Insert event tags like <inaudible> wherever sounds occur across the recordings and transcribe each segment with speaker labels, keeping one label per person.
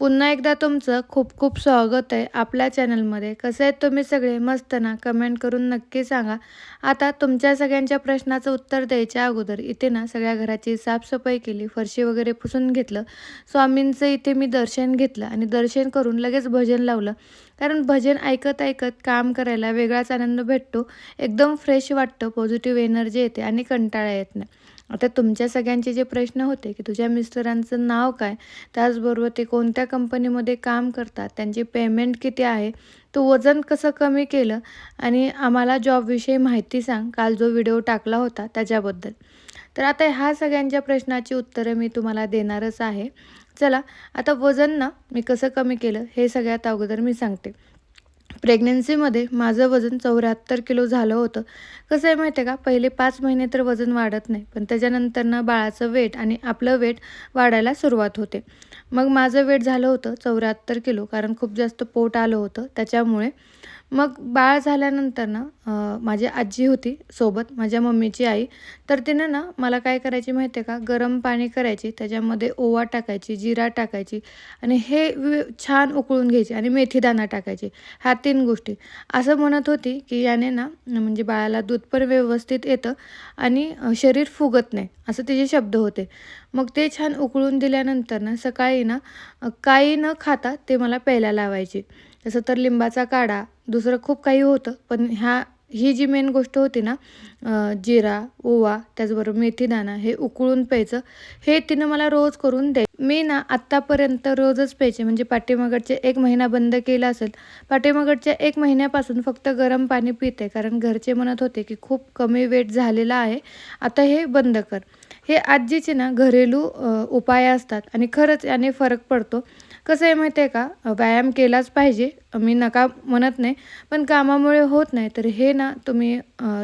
Speaker 1: पुन्हा एकदा तुमचं खूप खूप स्वागत आहे आपल्या चॅनलमध्ये. कसं आहे तुम्ही सगळे? मस्त ना? कमेंट करून नक्की सांगा. आता तुमच्या सगळ्यांच्या प्रश्नाचं उत्तर द्यायच्या अगोदर इथे ना सगळ्या घराची साफसफाई केली फरशी वगैरे पुसून घेतलं. स्वामींचं इथे मी दर्शन घेतलं आणि दर्शन करून लगेच भजन लावलं. कारण भजन ऐकत ऐकत काम करायला वेगळाच आनंद भेटतो. एकदम फ्रेश वाटतं पॉझिटिव्ह एनर्जी येते आणि कंटाळा येत नाही. आता तुमच्या सगळ्यांचे जे प्रश्न होते की तुझ्या मिस्टरांचं नाव काय त्याचबरोबर ते कोणत्या कंपनीमध्ये काम करतात त्यांची पेमेंट किती आहे तो वजन कसं कमी केलं आणि आम्हाला जॉबविषयी माहिती सांग. काल जो व्हिडिओ टाकला होता त्याच्याबद्दल. तर आता ह्या सगळ्यांच्या प्रश्नाची उत्तरं मी तुम्हाला देणारच आहे. चला आता वजन ना मी कसं कमी केलं हे सगळ्यात अगोदर मी सांगते. प्रेग्नन्सीमध्ये माझं वजन चौऱ्याहत्तर किलो झालं होतं. कसं आहे माहिती आहे का? पहिले पाच महिने तर वजन वाढत नाही पण त्याच्यानंतर ना बाळाचं वेट आणि आपलं वेट वाढायला सुरुवात होते. मग माझं वेट झालं होतं चौऱ्याहत्तर किलो कारण खूप जास्त पोट आलं होतं त्याच्यामुळे मग बाळ झाल्यानंतर ना माझी आजी होती सोबत माझ्या मम्मीची आई. तर तिनं ना मला काय करायची माहिती आहे का? गरम पाणी करायची त्याच्यामध्ये ओवा टाकायची जिरा टाकायची आणि हे छान उकळून घ्यायची आणि मेथीदाणा टाकायची. ह्या तीन गोष्टी. असं म्हणत होती की याने ना म्हणजे बाळाला दूध पण व्यवस्थित येतं आणि शरीर फुगत नाही असं तिचे शब्द होते. मग ते छान उकळून दिल्यानंतर ना सकाळी ना काही न खाता ते मला प्यायला लावायचे. तसं तर लिंबाचा काढा दुसरं खूप काही होतं. पण ह्या ही जी मेन गोष्ट होती ना जिरा ओवा त्याचबरोबर मेथीदाणा हे उकळून प्यायचं हे तिनं मला रोज करून द्याय मी ना आत्तापर्यंत रोजच प्यायचे. म्हणजे पाठीमागडचे एक महिना बंद केला असेल पाठीमागडच्या एक महिन्यापासून फक्त गरम पाणी पिते. कारण घरचे म्हणत होते की खूप कमी वेट झालेला आहे आता हे बंद कर. हे आजीचे ना घरेलू उपाय असतात आणि खरंच याने फरक पडतो. कसं आहे माहिती आहे का? व्यायाम केलाच पाहिजे. मी नका म्हणत नाही पण कामामुळे होत नाही. तर हे ना तुम्ही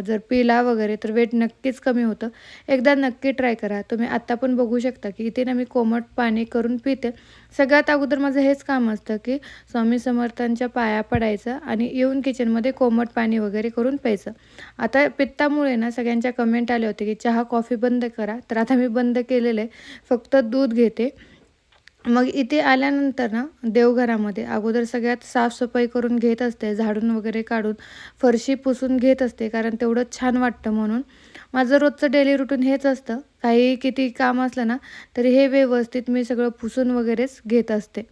Speaker 1: जर पिला वगैरे तर वेट नक्कीच कमी होतं. एकदा नक्की ट्राय करा. तुम्ही आत्ता पण बघू शकता की इथे ना मी कोमट पाणी करून पिते. सगळ्यात अगोदर माझं हेच काम असतं की स्वामी समर्थांच्या पाया पडायचं आणि येऊन किचनमध्ये कोमट पाणी वगैरे करून प्यायचं. आता पित्तामुळे ना सगळ्यांच्या कमेंट आले होते की चहा कॉफी बंद करा. तर आता मी बंद केलेलं आहे. फक्त दूध घेते. मग इथे आल्यानंतर ना देवघरामध्ये अगोदर सगळ्यात साफसफाई करून घेत असते झाडून वगैरे काढून फरशी पुसून घेत असते कारण तेवढंच छान वाटतं म्हणून. माझं रोजचं डेली रुटीन हेच असतं. काही किती काम असलं ना तरी हे व्यवस्थित मी सगळं पुसून वगैरेच घेत असते.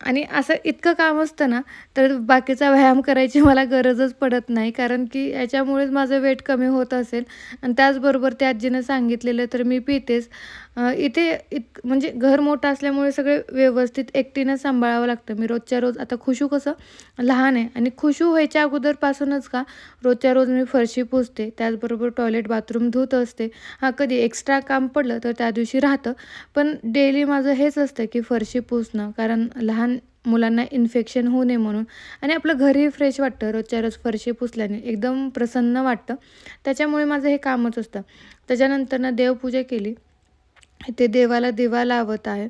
Speaker 1: आणि असं इतकं काम असतं ना तर बाकीचा व्यायाम करायची मला गरजच पडत नाही कारण की याच्यामुळेच माझं वेट कमी होत असेल. आणि त्याचबरोबर त्या आजीनं सांगितलेलं तर मी पितेच इथे इत म्हणजे घर मोठं असल्यामुळे सगळे व्यवस्थित एकटीनं सांभाळावं लागतं. मी रोजच्या रोज आता खुशू कसं लहान आहे आणि खुशू व्हायच्या अगोदरपासूनच का रोजच्या रोज मी फरशी पुसते त्याचबरोबर टॉयलेट बाथरूम धुत असते. हा कधी एक्स्ट्रा काम पडलं तर त्या दिवशी राहतं. पण डेली माझं हेच असतं की फरशी पुसणं कारण लहान मुलांना इन्फेक्शन होऊ नये म्हणून. आणि आपलं घरही फ्रेश वाटतं रोजच्या रोज फरशी पुसल्याने एकदम प्रसन्न वाटतं. त्याच्यामुळे माझं हे कामच असतं. त्याच्यानंतर ना देवपूजा केली. ते देवाला दिवा लावत आहे.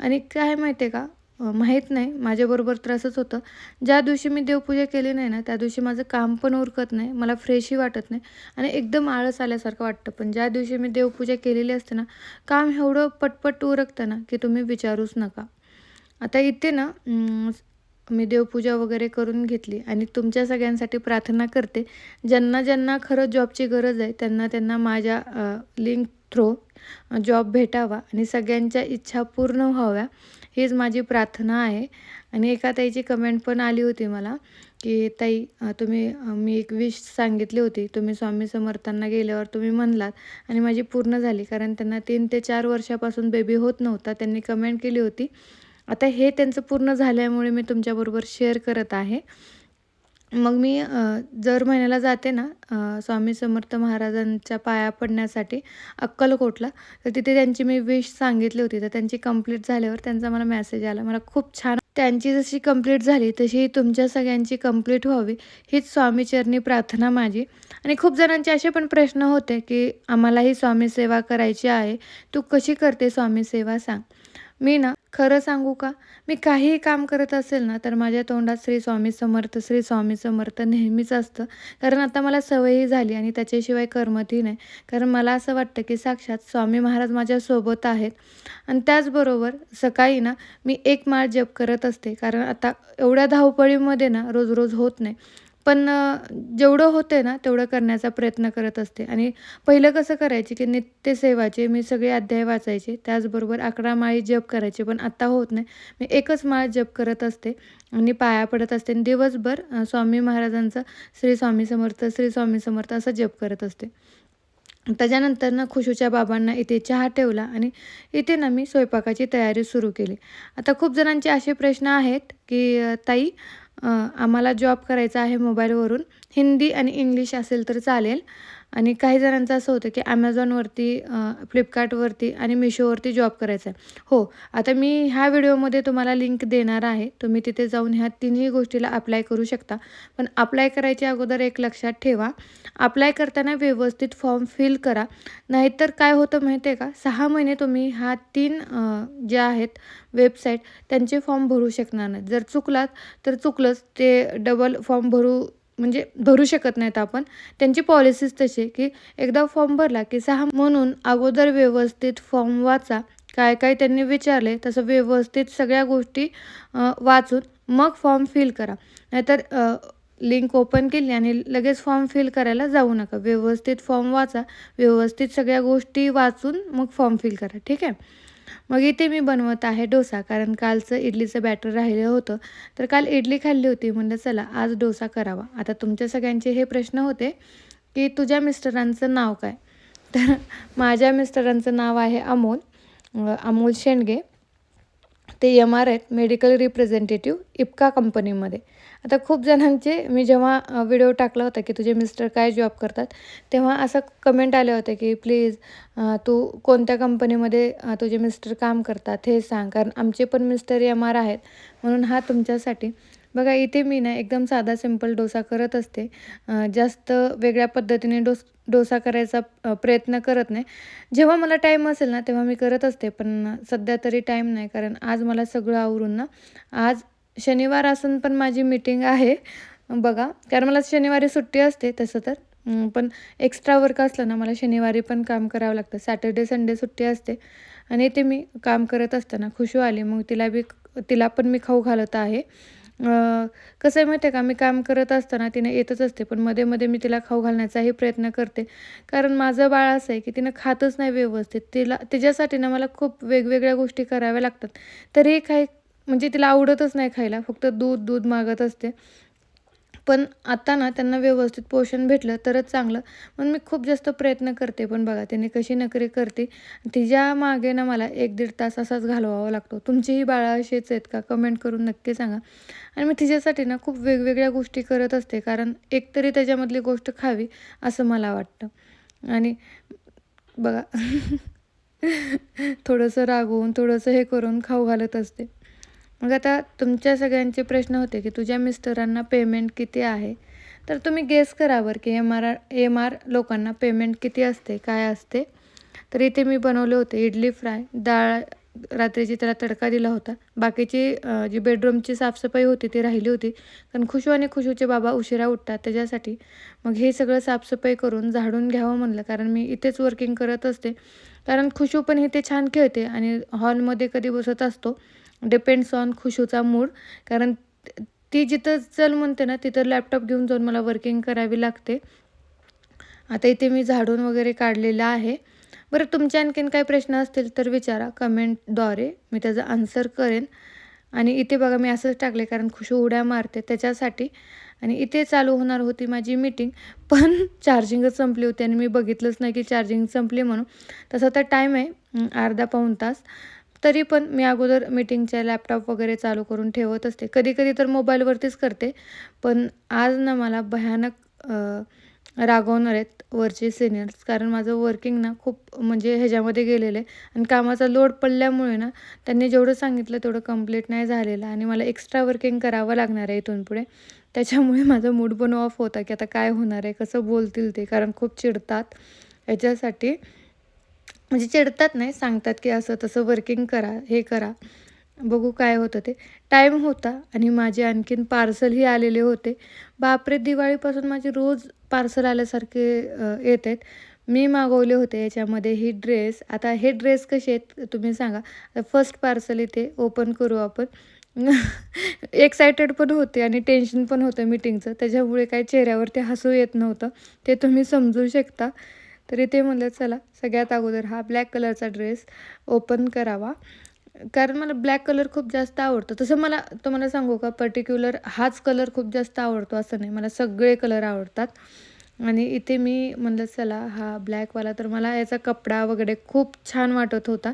Speaker 1: आणि काय माहिती आहे का? माहीत नाही. माझ्याबरोबर तर असंच होतं. ज्या दिवशी मी देवपूजा केली नाही ना त्या दिवशी माझं काम पण उरकत नाही. मला फ्रेशही वाटत नाही. आणि एकदम आळस आल्यासारखं वाटतं. पण ज्या दिवशी मी देवपूजा केलेली असते ना काम एवढं पटपट उरकतं ना की तुम्ही विचारूच नका. आता इथे ना मी देवपूजा वगैरे करून घेतली आणि तुमच्या सगळ्यांसाठी प्रार्थना करते. ज्यांना ज्यांना खरं जॉबची गरज आहे त्यांना त्यांना माझ्या लिंक थ्रो जॉब भेटावा आणि सगळ्यांच्या इच्छा पूर्ण व्हाव्या हीच माझी प्रार्थना आहे. आणि एका ताईची कमेंट पण आली होती मला की ताई तुम्ही मी एक विश सांगितली होती. तुम्ही स्वामी समर्थांना गेल्यावर तुम्ही म्हणलात आणि माझी पूर्ण झाली कारण त्यांना तीन ते चार वर्षापासून बेबी होत नव्हता त्यांनी कमेंट केली होती. आता हे त्यांचं पूर्ण झाल्यामुळे मी तुमच्याबरोबर शेअर करत आहे. मग मी जर महिन्याला जाते ना स्वामी समर्थ महाराजांच्या पाया पडण्यासाठी अक्कलकोटला. तर तिथे त्यांची मी विश सांगितली होती. तर त्यांची कंप्लीट झाल्यावर त्यांचा मला मेसेज आला. मला खूप छान त्यांची जशी कंप्लीट झाली तशी तुमच्या सगळ्यांची कंप्लीट व्हावी हीच स्वामीचरणी प्रार्थना माझी. आणि खूप जणांचे असे पण प्रश्न होते की आम्हालाही स्वामी सेवा करायची आहे. तू कशी करते स्वामी सेवा सांग. मी ना खरं सांगू का? मी काहीही काम करत असेल ना तर माझ्या तोंडात श्री स्वामी समर्थ श्री स्वामी समर्थ नेहमीच असतं. कारण आता मला सवयही झाली आणि त्याच्याशिवाय करमतही नाही. कारण मला असं वाटतं की साक्षात स्वामी महाराज माझ्यासोबत आहेत. आणि त्याचबरोबर सकाळी ना मी एक माळ जप करत असते. कारण आता एवढ्या धावपळीमध्ये ना रोज रोज होत नाही. पण जेवढं होते ना तेवढं करण्याचा प्रयत्न करत असते. आणि पहिलं कसं करायचे की नित्यसेवाचे मी सगळे अध्याय वाचायचे. त्याचबरोबर अकरा माळी जप करायचे पण आत्ता होत नाही. मी एकच माळ जप करत असते. आणि पाया पडत असते. आणि दिवसभर स्वामी महाराजांचं श्री स्वामी समर्थ श्री स्वामी समर्थ असं जप करत असते. त्याच्यानंतर ना खुशूच्या बाबांना इथे चहा ठेवला. आणि इथे ना मी स्वयंपाकाची तयारी सुरू केली. आता खूप जणांचे असे प्रश्न आहेत की ताई आम्हाला जॉब करायचा आहे मोबाईलवरून हिंदी आणि इंग्लिश असेल तर चालेल. आणि काही जणांचं असं होतं की ॲमेझॉनवरती फ्लिपकार्टवरती आणि मिशोवरती जॉब करायचा आहे हो आता मी ह्या व्हिडिओमध्ये तुम्हाला लिंक देणार आहे. तुम्ही तिथे जाऊन ह्या तिन्ही गोष्टीला अप्लाय करू शकता. पण अप्लाय करायच्या अगोदर एक लक्षात ठेवा. अप्लाय करताना व्यवस्थित फॉर्म फिल करा. नाहीतर काय होतं माहिती आहे का? सहा महिने तुम्ही ह्या तीन ज्या आहेत वेबसाईट त्यांचे फॉर्म भरू शकणार नाहीत जर चुकलात तर चुकलंच ते डबल फॉर्म भरू म्हणजे भरू शकत नाहीत आपण. त्यांची पॉलिसीज तशी की एकदा फॉर्म भरला की सहा म्हणून अगोदर व्यवस्थित फॉर्म वाचा. काय काय त्यांनी विचारले तसं व्यवस्थित सगळ्या गोष्टी वाचून मग फॉर्म फिल करा. नाहीतर लिंक ओपन केली आणि लगेच फॉर्म फिल करायला जाऊ नका. व्यवस्थित फॉर्म वाचा व्यवस्थित सगळ्या गोष्टी वाचून मग फॉर्म फिल करा. ठीक आहे? मग इथे मी बनवत आहे डोसा कारण कालचं इडलीचं बॅटर राहिलं होतं. तर काल इडली खाल्ली होती म्हणलं चला आज डोसा करावा. आता तुमच्या सगळ्यांचे हे प्रश्न होते की तुझ्या मिस्टरांचं नाव काय? तर माझ्या मिस्टरांचं नाव आहे अमोल अमोल शेंडगे. ते एम आर आहेत मेडिकल रिप्रेझेंटेटिव्ह इपका कंपनीमध्ये आता खूप जणांचे मी जेव्हा व्हिडिओ टाकला होता की तुझे मिस्टर काय जॉब करतात तेव्हा असं कमेंट आले होते की प्लीज तू कोणत्या कंपनीमध्ये तुझे मिस्टर काम करतात हे सांग कारण आमचे पण मिस्टर एम आर आहेत म्हणून हा तुमच्यासाठी बघा इथे मी ना एकदम साधा सिंपल डोसा करत असते. जास्त वेगळ्या पद्धतीने डोस डोसा करायचा प्रयत्न करत नाही. जेव्हा मला टाईम असेल ना तेव्हा मी करत असते पण सध्या तरी टाईम नाही कारण आज मला सगळं आवरून ना आज शनिवार असून पण माझी मीटिंग आहे. बघा कारण मला शनिवारी सुट्टी असते तसं तर. पण एक्स्ट्रा वर्क असलं ना मला शनिवारी पण काम करावं लागतं. सॅटर्डे संडे सुट्टी असते. आणि ते मी काम करत असताना खुशू आली. मग तिला बी तिला पण मी खाऊ घालत आहे. कसं आहे माहिती आहे का मी काम करत असताना तिने येतच असते पण मध्ये मध्ये मी तिला खाऊ घालण्याचाही प्रयत्न करते. कारण माझं बाळ असं आहे की तिनं खातच नाही व्यवस्थित. तिला तिच्यासाठी ना मला खूप वेगवेगळ्या गोष्टी कराव्या लागतात. तरीही काही म्हणजे तिला आवडतच नाही खायला फक्त दूध दूध मागत असते. पण आता ना त्यांना व्यवस्थित पोषण भेटलं तरच चांगलं. म्हणून मी खूप जास्त प्रयत्न करते पण बघा त्याने कशी नकरी करते. तिच्यामागे ना मला एक दीड तास असाच घालवावा लागतो. तुमचीही बाळा अशीच आहेत का? कमेंट करून नक्की सांगा. आणि मी तिच्यासाठी ना खूप वेगवेगळ्या गोष्टी करत असते कारण एकतरी त्याच्यामधली गोष्ट खावी असं मला वाटतं. आणि बघा <laughs> थोडंसं रागवून थोडंसं हे करून खाऊ घालत असते. मग आता तुमच्या सगळ्यांचे प्रश्न होते की तुझ्या मिस्टरांना पेमेंट किती आहे? तर तुम्ही गेस करा बरं की एम आर एम आर लोकांना पेमेंट किती असते काय असते? तर इथे मी बनवले होते इडली फ्राय डाळ रात्रीची त्याला तडका दिला होता. बाकीची जी बेडरूमची साफसफाई होती ती राहिली होती. कारण खुशू आणि खुशूचे बाबा उशिरा उठतात त्याच्यासाठी. मग हे सगळं साफसफाई करून झाडून घ्यावं म्हणलं. कारण मी इथेच वर्किंग करत असते. कारण खुशू पण इथे छान खेळते आणि हॉलमध्ये कधी बसत असतो. डिपेंड्स ऑन खुशूचा मूड कारण ती जिथं चल म्हणते ना तिथं लॅपटॉप घेऊन जाऊन मला वर्किंग करावी लागते. आता इथे मी झाडून वगैरे काढलेलं आहे. बरं तुमचे आणखीन काही प्रश्न असतील तर विचारा कमेंटद्वारे मी त्याचा आन्सर करेन. आणि इथे बघा मी असंच टाकले कारण खुशू उड्या मारते त्याच्यासाठी. आणि इथे चालू होणार होती माझी मीटिंग पण <laughs> चार्जिंगच संपली होती आणि मी बघितलंच नाही की चार्जिंग संपली म्हणून. तसं तर टाईम आहे अर्धा पाऊण तास. तरी पण मी अगोदर मीटिंगच्या लॅपटॉप वगैरे चालू करून ठेवत असते. कधी कधी तर मोबाईलवरतीच करते. पण आज ना मला भयानक रागवणार आहेत वरचे सिनियर्स कारण माझं वर्किंग ना खूप म्हणजे ह्याच्यामध्ये गेलेलं आहे. आणि कामाचा लोड पडल्यामुळे ना त्यांनी जेवढं सांगितलं तेवढं कंप्लीट नाही झालेलं. आणि मला एक्स्ट्रा वर्किंग करावं लागणार आहे इथून पुढे. त्याच्यामुळे माझा मूड पण ऑफ होता की आता काय होणार आहे कसं बोलतील ते. कारण खूप चिडतात. याच्यासाठी म्हणजे चिडतात नाही सांगतात की असं तसं वर्किंग करा हे करा. बघू काय होतं ते. टाईम होता आणि माझे आणखीन पार्सलही आलेले होते. बापरे दिवाळीपासून माझे रोज पार्सल आल्यासारखे येत आहेत मी मागवले होते याच्यामध्ये ही ड्रेस आता हे ड्रेस कसे आहेत तुम्ही सांगा. फर्स्ट पार्सल इथे ओपन करू आपण. <laughs> एक्सायटेड पण होते आणि टेन्शन पण होतं मीटिंगचं त्याच्यामुळे काही चेहऱ्यावरती हसू येत नव्हतं. ते तुम्ही समजू शकता. तर इथे म्हणलं चला सगळ्यात अगोदर हा ब्लॅक कलरचा ड्रेस ओपन करावा. कारण मला ब्लॅक कलर खूप जास्त आवडतो. तसं मला तुम्हाला सांगू का पर्टिक्युलर हाच कलर खूप जास्त आवडतो असं नाही. मला सगळे कलर आवडतात. आणि इथे मी म्हणलं चला हा ब्लॅकवाला तर मला याचा कपडा वगैरे खूप छान वाटत होता.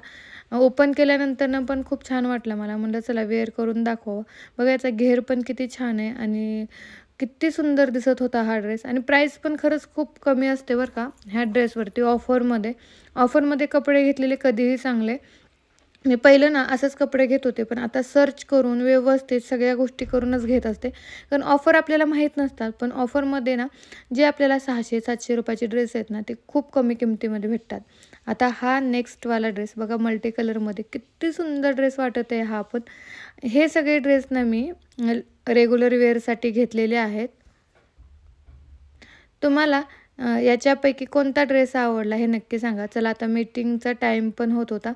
Speaker 1: ओपन केल्यानंतरनं पण खूप छान वाटलं मला. म्हणलं चला वेअर करून दाखवा बघा याचा घेर पण किती छान आहे. आणि किती सुंदर दिसत होता हा ड्रेस. आणि प्राईस पण खरंच खूप कमी असते बरं का ह्या ड्रेसवरती ऑफरमध्ये ऑफरमध्ये कपडे घेतलेले कधीही चांगले. मी पहिलं ना असंच कपडे घेत होते पण आता सर्च करून व्यवस्थित सगळ्या गोष्टी करूनच घेत असते. कारण ऑफर आपल्याला माहीत नसतात पण ऑफरमध्ये ना जे आपल्याला सहाशे सातशे रुपयाचे ड्रेस आहेत ना ते खूप कमी किमतीमध्ये भेटतात. आता हा नेक्स्टवाला ड्रेस बघा मल्टी कलरमध्ये किती सुंदर ड्रेस वाटत आहे हा पण. हे सगळे ड्रेस ना मी रेग्युलर वेअरसाठी घेतलेले आहेत. तुम्हाला याच्यापैकी कोणता ड्रेस आवडला हे नक्की सांगा. चला आता मीटिंगचा टाईम पण होत होता.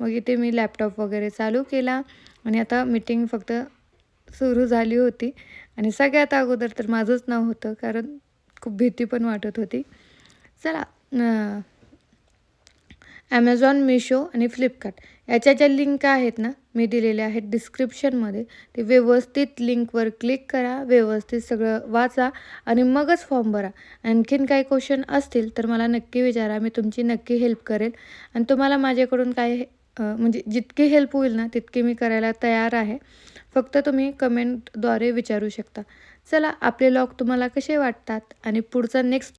Speaker 1: मग इथे मी लॅपटॉप वगैरे चालू केला आणि आता मीटिंग फक्त सुरू झाली होती. आणि सगळ्यात अगोदर तर माझंच नाव होतं कारण खूप भीती पण वाटत होती. चला ॲमेझॉन मिशो आणि फ्लिपकार्ट याच्या ज्या लिंक आहेत ना? मी दिलेल्या आहेत डिस्क्रिप्शनमध्ये ते व्यवस्थित लिंकवर क्लिक करा व्यवस्थित सगळं वाचा आणि मगच फॉर्म भरा. आणखीन काही क्वेश्चन असतील तर मला नक्की विचारा मी तुमची नक्की हेल्प करेल. आणि तुम्हाला माझ्याकडून काय म्हणजे जितकी हेल्प होईल ना तितकी मी करायला तयार आहे. फक्त तुम्ही कमेंटद्वारे विचारू शकता. चला आपले लॉग तुम्हाला कसे वाटतात? आणि पुढचा नेक्स्ट